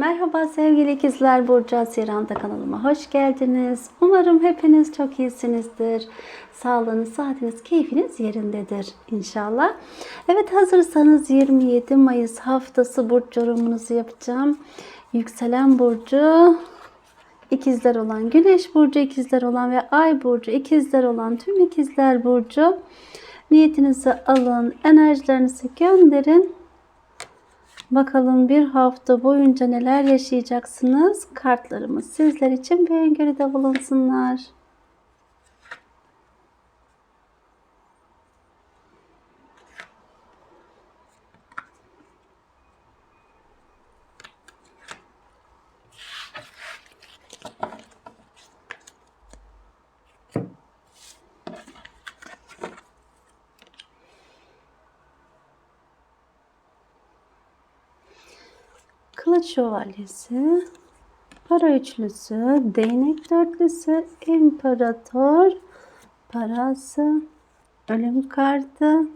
Merhaba sevgili ikizler Burcu Haziran'da kanalıma hoş geldiniz. Umarım hepiniz çok iyisinizdir. Sağlığınız, saatiniz, keyfiniz yerindedir inşallah. Evet hazırsanız 27 Mayıs haftası burç yorumunuzu yapacağım. Yükselen Burcu ikizler olan, Güneş Burcu ikizler olan ve Ay Burcu ikizler olan tüm ikizler Burcu niyetinizi alın, enerjilerinizi gönderin. Bakalım bir hafta boyunca neler yaşayacaksınız? Kartlarımız sizler için bir öngörüde bulunsunlar. Kılıç şövalyesi, para üçlüsü, değnek dörtlüsü, imparator, parası, ölüm kartı,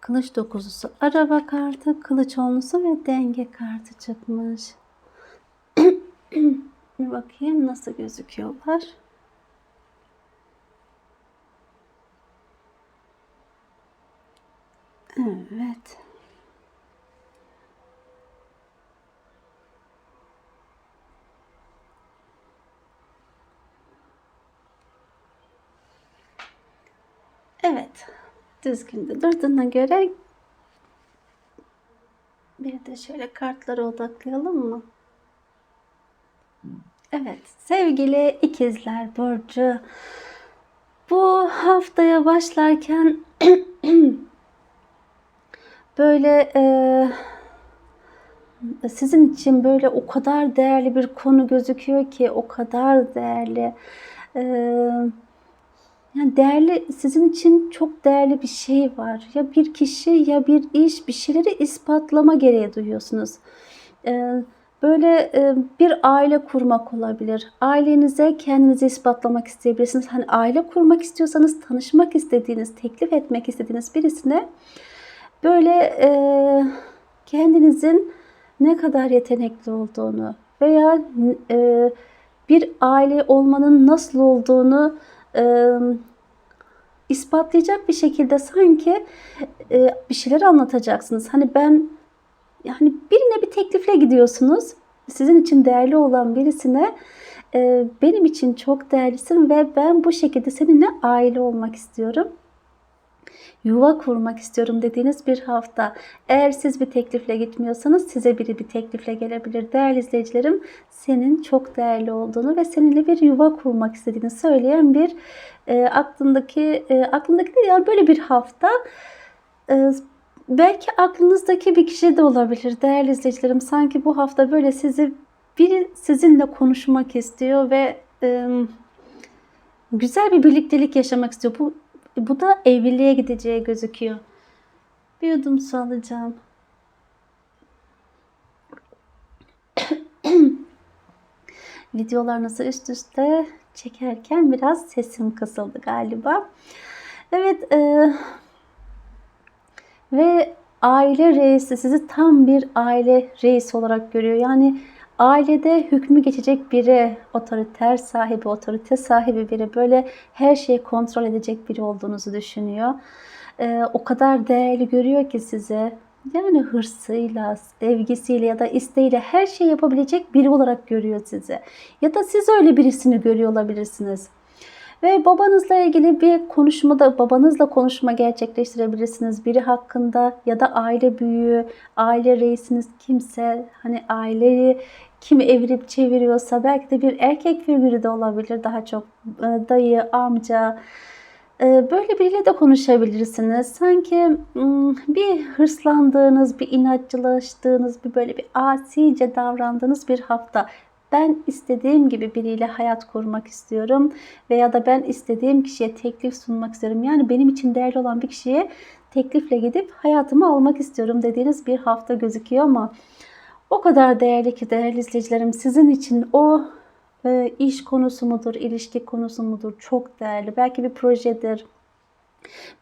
kılıç dokuzusu, araba kartı, kılıç onlusu ve denge kartı çıkmış. Bir bakayım nasıl gözüküyorlar. Evet. Evet. Düzgün de durduğuna göre bir de şöyle kartlara odaklayalım mı? Evet. Sevgili ikizler Burcu. Bu haftaya başlarken böyle e, sizin için böyle o kadar değerli bir konu gözüküyor ki o kadar değerli. Eee yani değerli, sizin için çok değerli bir şey var. Ya bir kişi ya bir iş, bir şeyleri ispatlama gereği duyuyorsunuz. Ee, böyle e, bir aile kurmak olabilir. Ailenize kendinizi ispatlamak isteyebilirsiniz. Hani aile kurmak istiyorsanız tanışmak istediğiniz, teklif etmek istediğiniz birisine böyle e, kendinizin ne kadar yetenekli olduğunu veya e, bir aile olmanın nasıl olduğunu e, ispatlayacak bir şekilde sanki e, bir şeyler anlatacaksınız. Hani ben yani birine bir teklifle gidiyorsunuz. Sizin için değerli olan birisine e, benim için çok değerlisin ve ben bu şekilde seninle aile olmak istiyorum yuva kurmak istiyorum dediğiniz bir hafta. Eğer siz bir teklifle gitmiyorsanız size biri bir teklifle gelebilir. Değerli izleyicilerim senin çok değerli olduğunu ve seninle bir yuva kurmak istediğini söyleyen bir e, aklındaki e, aklındaki değil yani böyle bir hafta e, belki aklınızdaki bir kişi de olabilir değerli izleyicilerim. Sanki bu hafta böyle sizi biri sizinle konuşmak istiyor ve e, güzel bir birliktelik yaşamak istiyor. Bu bu da evliliğe gideceği gözüküyor. Bir yudum su alacağım. Videolarınızı üst üste çekerken biraz sesim kısıldı galiba. Evet e, ve aile reisi sizi tam bir aile reisi olarak görüyor. Yani ailede hükmü geçecek biri, otoriter sahibi, otorite sahibi biri, böyle her şeyi kontrol edecek biri olduğunuzu düşünüyor. Ee, o kadar değerli görüyor ki size. Yani hırsıyla, sevgisiyle ya da isteğiyle her şeyi yapabilecek biri olarak görüyor sizi. Ya da siz öyle birisini görüyor olabilirsiniz. Ve babanızla ilgili bir konuşmada babanızla konuşma gerçekleştirebilirsiniz. Biri hakkında ya da aile büyüğü, aile reisiniz kimse hani aileyi kim evirip çeviriyorsa belki de bir erkek figürü de olabilir daha çok e, dayı, amca e, böyle biriyle de konuşabilirsiniz. Sanki bir hırslandığınız, bir inatçılaştığınız, bir böyle bir asice davrandığınız bir hafta ben istediğim gibi biriyle hayat kurmak istiyorum veya da ben istediğim kişiye teklif sunmak istiyorum. Yani benim için değerli olan bir kişiye teklifle gidip hayatımı almak istiyorum dediğiniz bir hafta gözüküyor ama o kadar değerli ki değerli izleyicilerim sizin için o e, iş konusu mudur, ilişki konusu mudur çok değerli. Belki bir projedir,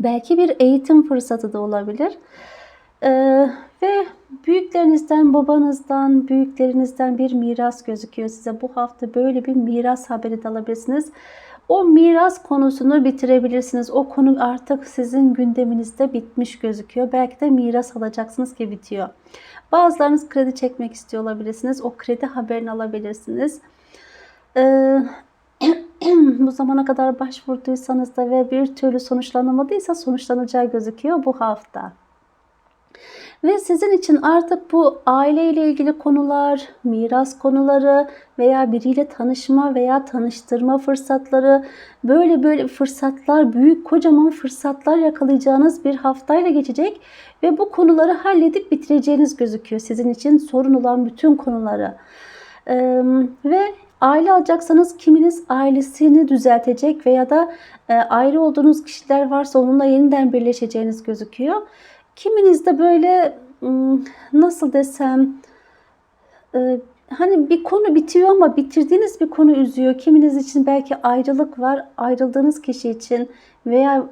belki bir eğitim fırsatı da olabilir. Ee, ve büyüklerinizden, babanızdan, büyüklerinizden bir miras gözüküyor size. Bu hafta böyle bir miras haberi de alabilirsiniz. O miras konusunu bitirebilirsiniz. O konu artık sizin gündeminizde bitmiş gözüküyor. Belki de miras alacaksınız ki bitiyor. Bazılarınız kredi çekmek istiyor olabilirsiniz. O kredi haberini alabilirsiniz. Ee, bu zamana kadar başvurduysanız da ve bir türlü sonuçlanamadıysa sonuçlanacağı gözüküyor bu hafta. Ve sizin için artık bu aile ile ilgili konular, miras konuları veya biriyle tanışma veya tanıştırma fırsatları, böyle böyle fırsatlar, büyük kocaman fırsatlar yakalayacağınız bir haftayla geçecek ve bu konuları halledip bitireceğiniz gözüküyor. Sizin için sorun olan bütün konuları. Ee, ve aile alacaksanız kiminiz ailesini düzeltecek veya da e, ayrı olduğunuz kişiler varsa onunla yeniden birleşeceğiniz gözüküyor. Kiminiz de böyle nasıl desem hani bir konu bitiyor ama bitirdiğiniz bir konu üzüyor. Kiminiz için belki ayrılık var. Ayrıldığınız kişi için veya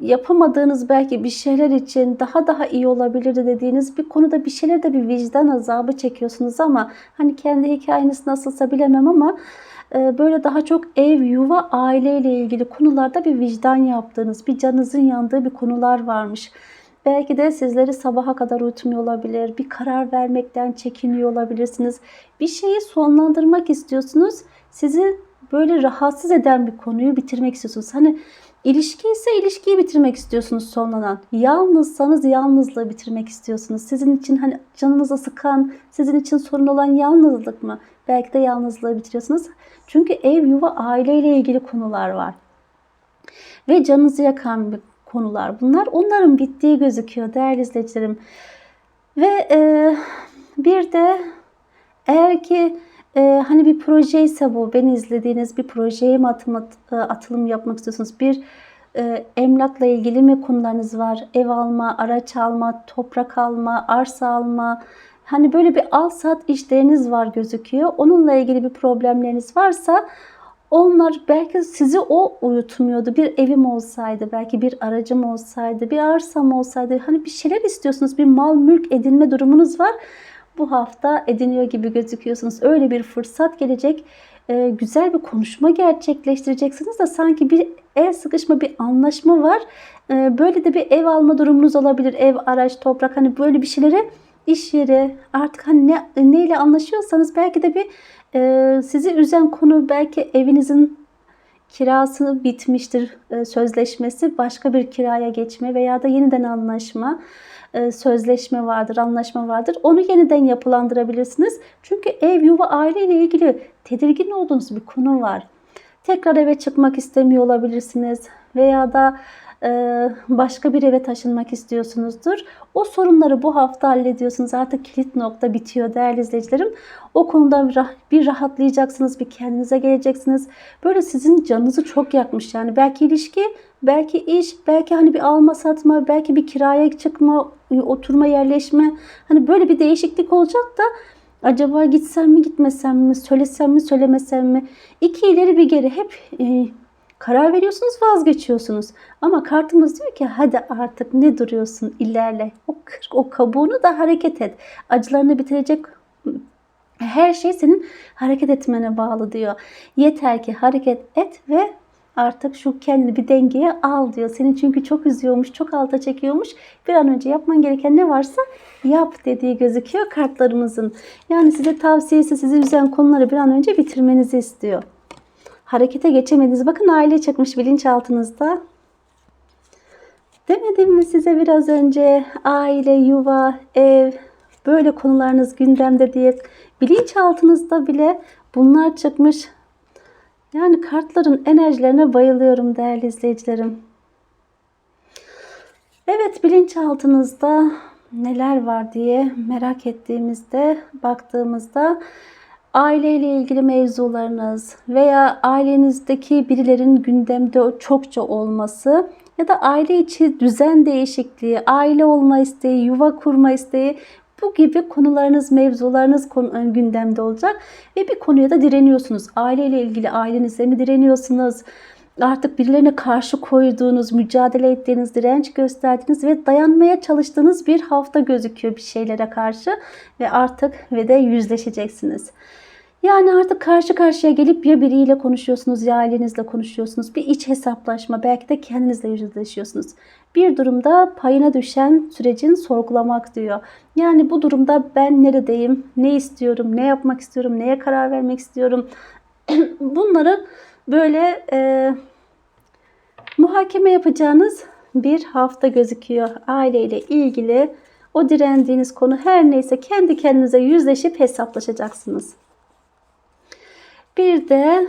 yapamadığınız belki bir şeyler için daha daha iyi olabilirdi dediğiniz bir konuda bir şeylerde bir vicdan azabı çekiyorsunuz ama hani kendi hikayeniz nasılsa bilemem ama böyle daha çok ev, yuva, aile ile ilgili konularda bir vicdan yaptığınız, bir canınızın yandığı bir konular varmış. Belki de sizleri sabaha kadar uyutmuyor olabilir. Bir karar vermekten çekiniyor olabilirsiniz. Bir şeyi sonlandırmak istiyorsunuz. Sizi böyle rahatsız eden bir konuyu bitirmek istiyorsunuz. Hani ilişki ise ilişkiyi bitirmek istiyorsunuz sonlanan. Yalnızsanız yalnızlığı bitirmek istiyorsunuz. Sizin için hani canınızı sıkan, sizin için sorun olan yalnızlık mı? Belki de yalnızlığı bitiriyorsunuz. Çünkü ev, yuva, aileyle ilgili konular var. Ve canınızı yakan bir konular bunlar. Onların bittiği gözüküyor değerli izleyicilerim. Ve e, bir de eğer ki e, hani bir proje ise bu beni izlediğiniz bir projeye mi atım, e, atılım yapmak istiyorsunuz? Bir e, emlakla ilgili mi konularınız var? Ev alma, araç alma, toprak alma, arsa alma. Hani böyle bir al sat işleriniz var gözüküyor. Onunla ilgili bir problemleriniz varsa onlar belki sizi o uyutmuyordu. Bir evim olsaydı, belki bir aracım olsaydı, bir arsam olsaydı. Hani bir şeyler istiyorsunuz, bir mal mülk edinme durumunuz var. Bu hafta ediniyor gibi gözüküyorsunuz. Öyle bir fırsat gelecek. Ee, güzel bir konuşma gerçekleştireceksiniz de sanki bir el sıkışma, bir anlaşma var. Ee, böyle de bir ev alma durumunuz olabilir. Ev, araç, toprak hani böyle bir şeyleri iş yeri artık hani ne, neyle anlaşıyorsanız belki de bir e, sizi üzen konu belki evinizin kirası bitmiştir e, sözleşmesi başka bir kiraya geçme veya da yeniden anlaşma e, sözleşme vardır, anlaşma vardır. Onu yeniden yapılandırabilirsiniz. Çünkü ev, yuva, aile ile ilgili tedirgin olduğunuz bir konu var. Tekrar eve çıkmak istemiyor olabilirsiniz veya da başka bir eve taşınmak istiyorsunuzdur. O sorunları bu hafta hallediyorsunuz. Artık kilit nokta bitiyor değerli izleyicilerim. O konuda bir rahatlayacaksınız, bir kendinize geleceksiniz. Böyle sizin canınızı çok yakmış yani. Belki ilişki, belki iş, belki hani bir alma satma, belki bir kiraya çıkma, oturma, yerleşme. Hani böyle bir değişiklik olacak da acaba gitsem mi gitmesem mi, söylesem mi söylemesem mi? İki ileri bir geri hep e, Karar veriyorsunuz vazgeçiyorsunuz. Ama kartımız diyor ki hadi artık ne duruyorsun ilerle. O, o kabuğunu da hareket et. Acılarını bitirecek her şey senin hareket etmene bağlı diyor. Yeter ki hareket et ve artık şu kendini bir dengeye al diyor. Seni çünkü çok üzüyormuş, çok alta çekiyormuş. Bir an önce yapman gereken ne varsa yap dediği gözüküyor kartlarımızın. Yani size tavsiyesi sizi üzen konuları bir an önce bitirmenizi istiyor harekete geçemediniz. Bakın aile çıkmış bilinçaltınızda. Demedim mi size biraz önce aile, yuva, ev böyle konularınız gündemde diye bilinçaltınızda bile bunlar çıkmış. Yani kartların enerjilerine bayılıyorum değerli izleyicilerim. Evet bilinçaltınızda neler var diye merak ettiğimizde baktığımızda aileyle ilgili mevzularınız veya ailenizdeki birilerin gündemde çokça olması ya da aile içi düzen değişikliği, aile olma isteği, yuva kurma isteği bu gibi konularınız, mevzularınız konu, gündemde olacak ve bir konuya da direniyorsunuz. Aileyle ilgili ailenize mi direniyorsunuz? artık birilerine karşı koyduğunuz, mücadele ettiğiniz, direnç gösterdiğiniz ve dayanmaya çalıştığınız bir hafta gözüküyor bir şeylere karşı ve artık ve de yüzleşeceksiniz. Yani artık karşı karşıya gelip ya biriyle konuşuyorsunuz ya ailenizle konuşuyorsunuz. Bir iç hesaplaşma belki de kendinizle yüzleşiyorsunuz. Bir durumda payına düşen sürecin sorgulamak diyor. Yani bu durumda ben neredeyim, ne istiyorum, ne yapmak istiyorum, neye karar vermek istiyorum. Bunları böyle e, muhakeme yapacağınız bir hafta gözüküyor. Aileyle ilgili o direndiğiniz konu her neyse kendi kendinize yüzleşip hesaplaşacaksınız. Bir de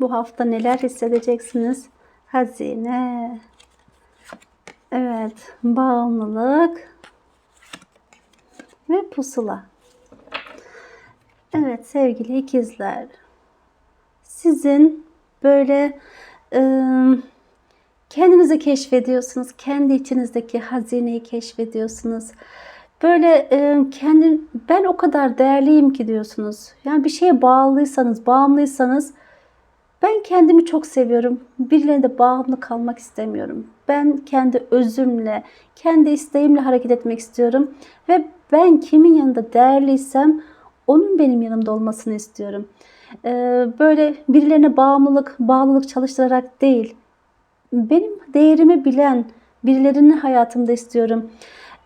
bu hafta neler hissedeceksiniz? Hazine. Evet, bağımlılık ve pusula. Evet sevgili ikizler. Sizin böyle e, kendinizi keşfediyorsunuz. Kendi içinizdeki hazineyi keşfediyorsunuz. Böyle e, kendi ben o kadar değerliyim ki diyorsunuz. Yani bir şeye bağlıysanız, bağımlıysanız ben kendimi çok seviyorum. Birilerine de bağımlı kalmak istemiyorum. Ben kendi özümle, kendi isteğimle hareket etmek istiyorum. Ve ben kimin yanında değerliysem onun benim yanımda olmasını istiyorum. Ee, böyle birilerine bağımlılık, bağlılık çalıştırarak değil. Benim değerimi bilen birilerini hayatımda istiyorum.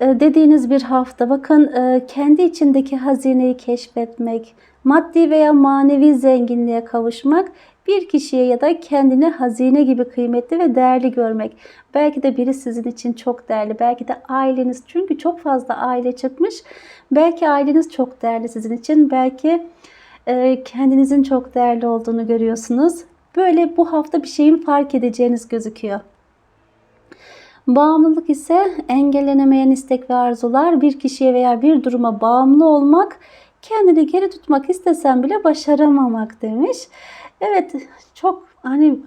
Ee, dediğiniz bir hafta bakın e, kendi içindeki hazineyi keşfetmek, maddi veya manevi zenginliğe kavuşmak bir kişiye ya da kendini hazine gibi kıymetli ve değerli görmek. Belki de biri sizin için çok değerli. Belki de aileniz. Çünkü çok fazla aile çıkmış. Belki aileniz çok değerli sizin için. Belki e, kendinizin çok değerli olduğunu görüyorsunuz. Böyle bu hafta bir şeyin fark edeceğiniz gözüküyor. Bağımlılık ise engellenemeyen istek ve arzular bir kişiye veya bir duruma bağımlı olmak, kendini geri tutmak istesen bile başaramamak demiş. Evet çok hani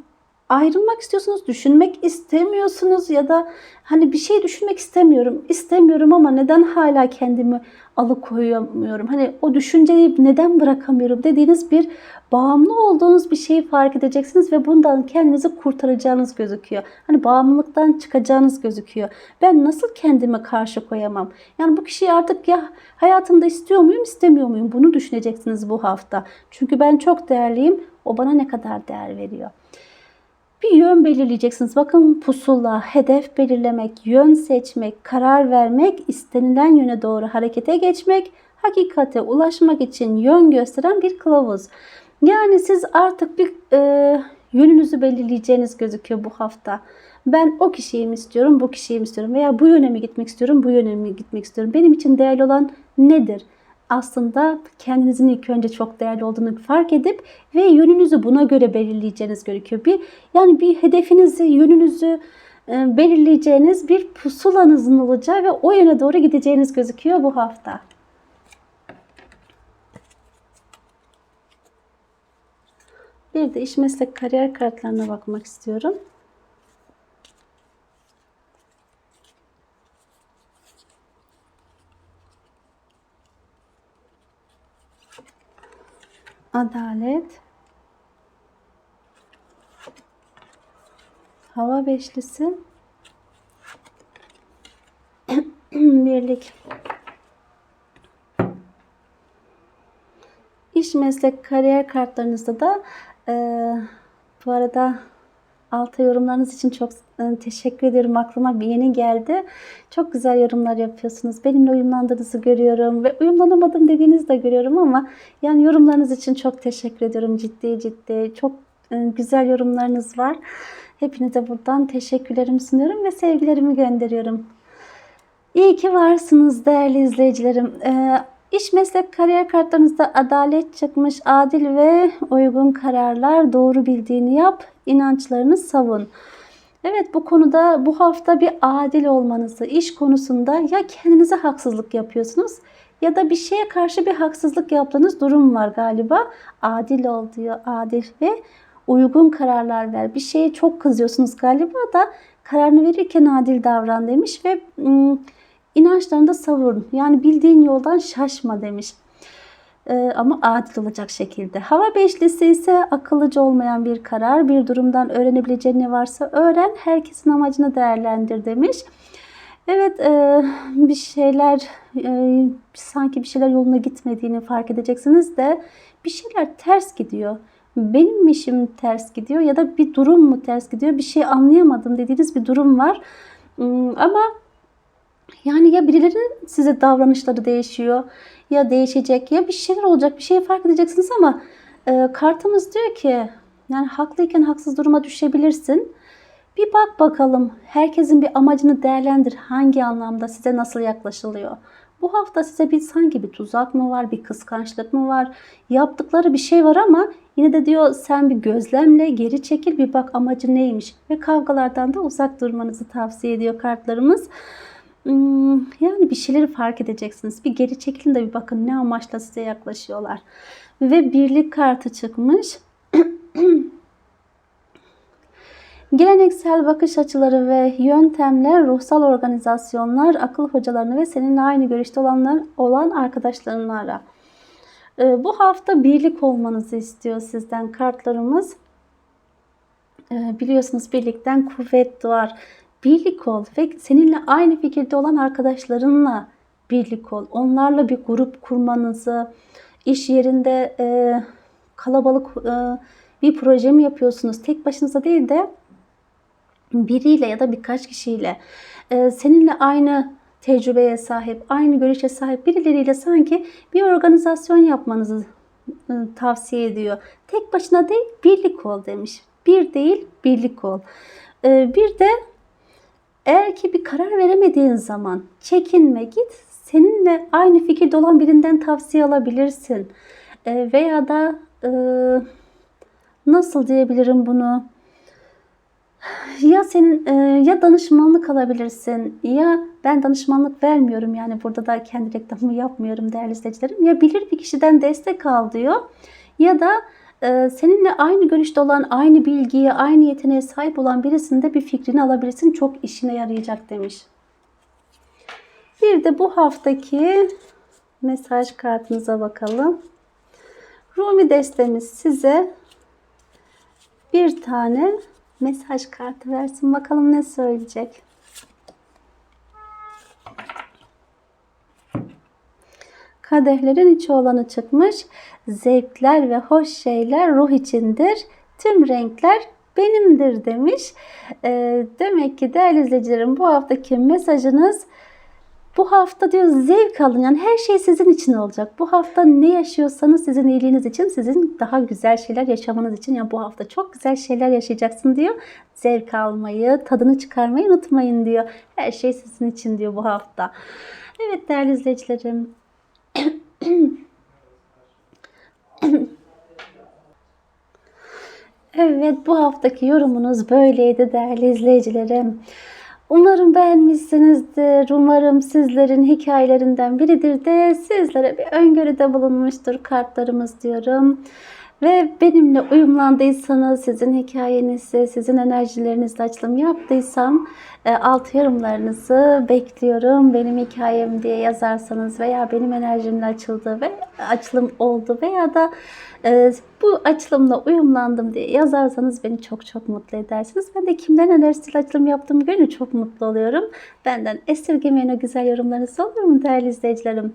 ayrılmak istiyorsunuz, düşünmek istemiyorsunuz ya da hani bir şey düşünmek istemiyorum, istemiyorum ama neden hala kendimi alıkoyamıyorum? Hani o düşünceyi neden bırakamıyorum dediğiniz bir bağımlı olduğunuz bir şeyi fark edeceksiniz ve bundan kendinizi kurtaracağınız gözüküyor. Hani bağımlılıktan çıkacağınız gözüküyor. Ben nasıl kendime karşı koyamam? Yani bu kişiyi artık ya hayatımda istiyor muyum, istemiyor muyum? Bunu düşüneceksiniz bu hafta. Çünkü ben çok değerliyim. O bana ne kadar değer veriyor? Bir yön belirleyeceksiniz. Bakın pusula, hedef belirlemek, yön seçmek, karar vermek, istenilen yöne doğru harekete geçmek, hakikate ulaşmak için yön gösteren bir kılavuz. Yani siz artık bir e, yönünüzü belirleyeceğiniz gözüküyor bu hafta. Ben o kişiyi mi istiyorum, bu kişiyi mi istiyorum veya bu yöne mi gitmek istiyorum, bu yöne mi gitmek istiyorum. Benim için değerli olan nedir? Aslında kendinizin ilk önce çok değerli olduğunu fark edip ve yönünüzü buna göre belirleyeceğiniz gerekiyor. Bir yani bir hedefinizi, yönünüzü e, belirleyeceğiniz bir pusulanızın olacağı ve o yöne doğru gideceğiniz gözüküyor bu hafta. Bir de iş meslek kariyer kartlarına bakmak istiyorum. Adalet, hava beşlisi, birlik. İş, meslek, kariyer kartlarınızda da e, bu arada alta yorumlarınız için çok e, teşekkür ederim. Aklıma bir yeni geldi. Çok güzel yorumlar yapıyorsunuz. Benimle uyumlandığınızı görüyorum ve uyumlanamadım dediğinizi de görüyorum ama yani yorumlarınız için çok teşekkür ediyorum. Ciddi ciddi. Çok e, güzel yorumlarınız var. Hepinize buradan teşekkürlerimi sunuyorum ve sevgilerimi gönderiyorum. İyi ki varsınız değerli izleyicilerim. Ee, İş meslek kariyer kartlarınızda adalet çıkmış, adil ve uygun kararlar, doğru bildiğini yap, inançlarını savun. Evet bu konuda bu hafta bir adil olmanızı, iş konusunda ya kendinize haksızlık yapıyorsunuz ya da bir şeye karşı bir haksızlık yaptığınız durum var galiba. Adil ol diyor, adil ve uygun kararlar ver. Bir şeye çok kızıyorsunuz galiba da kararını verirken adil davran demiş ve ım, inançlarını da savurun. Yani bildiğin yoldan şaşma demiş. Ee, ama adil olacak şekilde. Hava beşlisi ise akıllıca olmayan bir karar. Bir durumdan öğrenebileceğin ne varsa öğren. Herkesin amacını değerlendir demiş. Evet e, bir şeyler e, sanki bir şeyler yoluna gitmediğini fark edeceksiniz de bir şeyler ters gidiyor. Benim işim ters gidiyor ya da bir durum mu ters gidiyor bir şey anlayamadım dediğiniz bir durum var. Hmm, Ama yani ya birilerinin size davranışları değişiyor ya değişecek ya bir şeyler olacak bir şey fark edeceksiniz ama e, kartımız diyor ki yani haklıyken haksız duruma düşebilirsin. Bir bak bakalım herkesin bir amacını değerlendir. Hangi anlamda size nasıl yaklaşılıyor? Bu hafta size bir sanki bir tuzak mı var, bir kıskançlık mı var? Yaptıkları bir şey var ama yine de diyor sen bir gözlemle geri çekil bir bak amacı neymiş ve kavgalardan da uzak durmanızı tavsiye ediyor kartlarımız. Hmm, Yani bir şeyleri fark edeceksiniz. Bir geri çekilin de bir bakın ne amaçla size yaklaşıyorlar. Ve birlik kartı çıkmış. Geleneksel bakış açıları ve yöntemler, ruhsal organizasyonlar, akıl hocalarını ve seninle aynı görüşte olanlar olan arkadaşlarını ara. Ee, Bu hafta birlik olmanızı istiyor sizden kartlarımız. Ee, Biliyorsunuz birlikten kuvvet doğar. Birlik ol ve seninle aynı fikirde olan arkadaşlarınla birlik ol. Onlarla bir grup kurmanızı, iş yerinde e, kalabalık e, bir proje mi yapıyorsunuz? Tek başınıza değil de biriyle ya da birkaç kişiyle e, seninle aynı tecrübeye sahip, aynı görüşe sahip birileriyle sanki bir organizasyon yapmanızı e, tavsiye ediyor. Tek başına değil, birlik ol demiş. Bir değil, birlik ol. E, bir de eğer ki bir karar veremediğin zaman çekinme git. Seninle aynı fikirde olan birinden tavsiye alabilirsin. E, veya da e, nasıl diyebilirim bunu? Ya senin e, ya danışmanlık alabilirsin ya ben danışmanlık vermiyorum yani burada da kendi reklamımı yapmıyorum değerli izleyicilerim. Ya bilir bir kişiden destek al diyor ya da seninle aynı görüşte olan, aynı bilgiye, aynı yeteneğe sahip olan birisinde bir fikrini alabilirsin. Çok işine yarayacak demiş. Bir de bu haftaki mesaj kartınıza bakalım. Rumi destemiz size bir tane mesaj kartı versin. Bakalım ne söyleyecek. Kadehlerin içi olanı çıkmış. Zevkler ve hoş şeyler ruh içindir. Tüm renkler benimdir demiş. Ee, demek ki değerli izleyicilerim bu haftaki mesajınız bu hafta diyor zevk alın. Yani her şey sizin için olacak. Bu hafta ne yaşıyorsanız sizin iyiliğiniz için, sizin daha güzel şeyler yaşamanız için. Yani bu hafta çok güzel şeyler yaşayacaksın diyor. Zevk almayı, tadını çıkarmayı unutmayın diyor. Her şey sizin için diyor bu hafta. Evet değerli izleyicilerim. Evet bu haftaki yorumunuz böyleydi değerli izleyicilerim. Umarım beğenmişsinizdir. Umarım sizlerin hikayelerinden biridir de sizlere bir öngörüde bulunmuştur kartlarımız diyorum. Ve benimle uyumlandıysanız, sizin hikayenizi, sizin enerjilerinizle açılım yaptıysam e, alt yorumlarınızı bekliyorum. Benim hikayem diye yazarsanız veya benim enerjimle açıldı ve açılım oldu veya da e, bu açılımla uyumlandım diye yazarsanız beni çok çok mutlu edersiniz. Ben de kimden enerjisiyle açılım yaptığımı görünce çok mutlu oluyorum. Benden esirgemeyen o güzel yorumlarınız olur mu değerli izleyicilerim?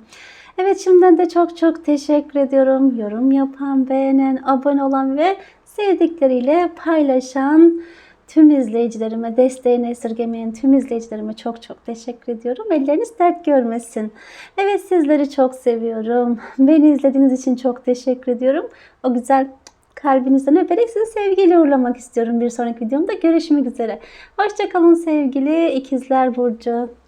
Evet şimdiden de çok çok teşekkür ediyorum. Yorum yapan, beğenen, abone olan ve sevdikleriyle paylaşan tüm izleyicilerime, desteğini esirgemeyen tüm izleyicilerime çok çok teşekkür ediyorum. Elleriniz dert görmesin. Evet sizleri çok seviyorum. Beni izlediğiniz için çok teşekkür ediyorum. O güzel kalbinizden öperek sizi sevgiyle uğurlamak istiyorum bir sonraki videomda. Görüşmek üzere. Hoşçakalın sevgili ikizler Burcu.